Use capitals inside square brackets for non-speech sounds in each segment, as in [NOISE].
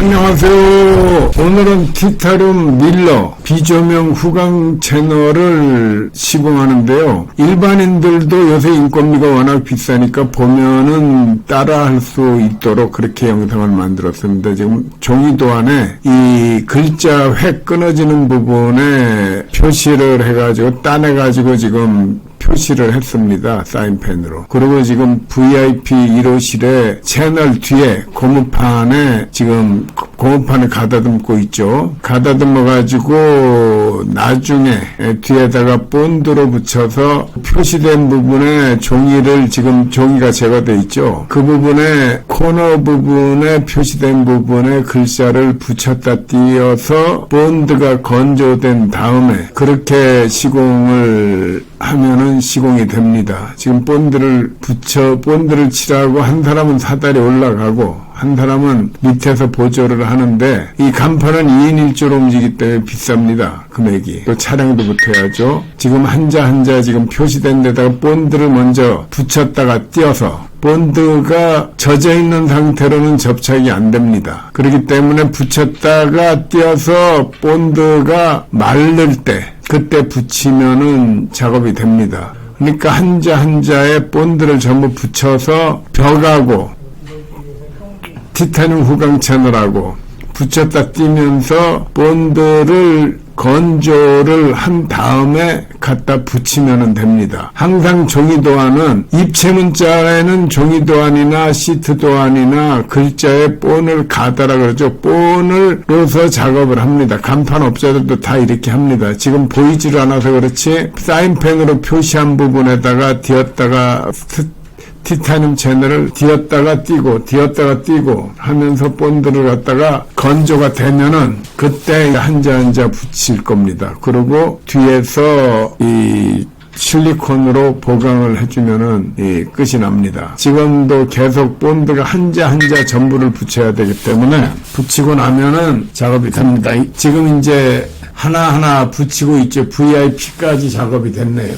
안녕하세요. 오늘은 티타륨 밀러 비조명 후광 채널을 시공하는데요. 일반인들도 요새 인건비가 워낙 비싸니까 보면은 따라할 수 있도록 그렇게 영상을 만들었습니다. 지금 종이도 안에 이 글자 획 끊어지는 부분에 표시를 해가지고 따내가지고 지금 표시를 했습니다. 사인펜으로. 그리고 지금 VIP 1호실에 채널 뒤에 고무판에 지금 고무판을 가다듬고 있죠. 가다듬어 가지고 나중에 뒤에다가 본드로 붙여서 표시된 부분에 종이를 지금 종이가 제거돼 있죠. 그 부분에 코너 부분에 표시된 부분에 글자를 붙였다 띄어서 본드가 건조된 다음에 그렇게 시공을 하면은 시공이 됩니다. 지금 본드를 붙여 본드를 칠하고 한 사람은 사다리 올라가고 한 사람은 밑에서 보조를 하는데 이 간판은 2인 1조로 움직이기 때문에 비쌉니다. 금액이. 또 차량도 붙어야죠. 지금 한자 한자 지금 표시된 데다가 본드를 먼저 붙였다가 띄어서 본드가 젖어 있는 상태로는 접착이 안 됩니다. 그렇기 때문에 붙였다가 띄어서 본드가 마를 때 그때 붙이면은 작업이 됩니다. 그러니까 한자 한자에 본드를 전부 붙여서 벽하고 티타늄 후광 채널하고 붙였다 띄면서 본드를 건조를 한 다음에 갖다 붙이면 됩니다. 항상 종이 도안은 입체 문자에는 종이 도안이나 시트 도안이나 글자에 본을 가다라 그러죠. 본을 넣어서 작업을 합니다. 간판 업자들도 다 이렇게 합니다. 지금 보이지를 않아서 그렇지 사인펜으로 표시한 부분에다가 뒤었다가 티타늄 채널을 뒤었다가 띄고 뒤었다가 띄고 하면서 본드를 갖다가 건조가 되면은 그때 한자 한자 붙일 겁니다. 그리고 뒤에서 이 실리콘으로 보강을 해주면은 이 끝이 납니다. 지금도 계속 본드가 한자 한자 전부를 붙여야 되기 때문에 붙이고 나면은 작업이 됩니다. 이- 지금 이제 하나하나 붙이고 있죠. VIP까지 작업이 됐네요.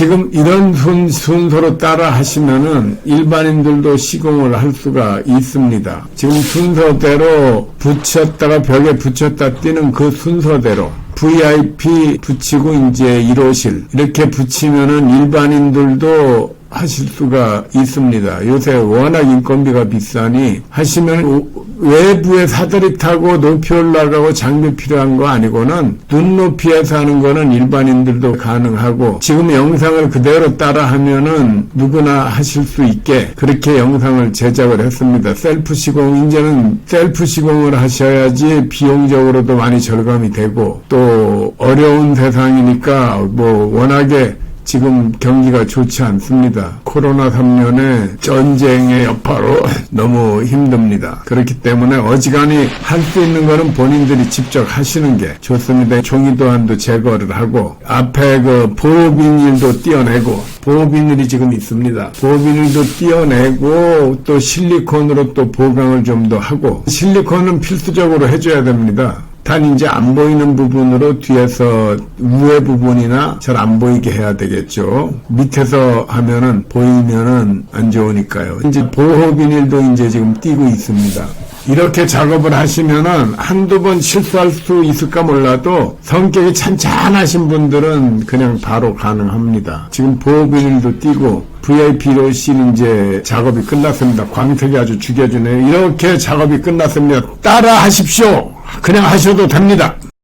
지금 이런 순, 순서로 따라 하시면은 일반인들도 시공을 할 수가 있습니다. 지금 순서대로 붙였다가 벽에 붙였다 띄는 그 순서대로 VIP 붙이고 이제 1호실 이렇게 붙이면은 일반인들도 하실 수가 있습니다. 요새 워낙 인건비가 비싸니 하시면 오- 외부에 사다리 타고 높이 올라가고 장비 필요한 거 아니고는 눈높이에서 하는 거는 일반인들도 가능하고 지금 영상을 그대로 따라 하면은 누구나 하실 수 있게 그렇게 영상을 제작을 했습니다. 셀프 시공 이제는 셀프 시공을 하셔야지 비용적으로도 많이 절감이 되고 또 어려운 세상이니까 뭐 워낙에 지금 경기가 좋지 않습니다. 코로나 3년에 전쟁의 여파로 [LAUGHS] 너무 힘듭니다. 그렇기 때문에 어지간히 할 수 있는 거는 본인들이 직접 하시는 게 좋습니다. 종이 도안도 제거를 하고 앞에 그 보호비닐도 띄어내고 보호비닐이 지금 있습니다. 보호비닐도 띄어내고 또 실리콘으로 또 보강을 좀 더 하고 실리콘은 필수적으로 해줘야 됩니다. 단 이제 안 보이는 부분으로 뒤에서 우회 부분이나 잘 안 보이게 해야 되겠죠. 밑에서 하면은 보이면은 안 좋으니까요. 이제 보호 비닐도 이제 지금 띄고 있습니다. 이렇게 작업을 하시면은 한두 번 실수할 수 있을까 몰라도 성격이 찬찬하신 분들은 그냥 바로 가능합니다. 지금 보호 비닐도 띄고 VIP로 씬 이제 작업이 끝났습니다. 광택이 아주 죽여주네요. 이렇게 작업이 끝났습니다. 따라 하십시오. 그냥 하셔도 됩니다.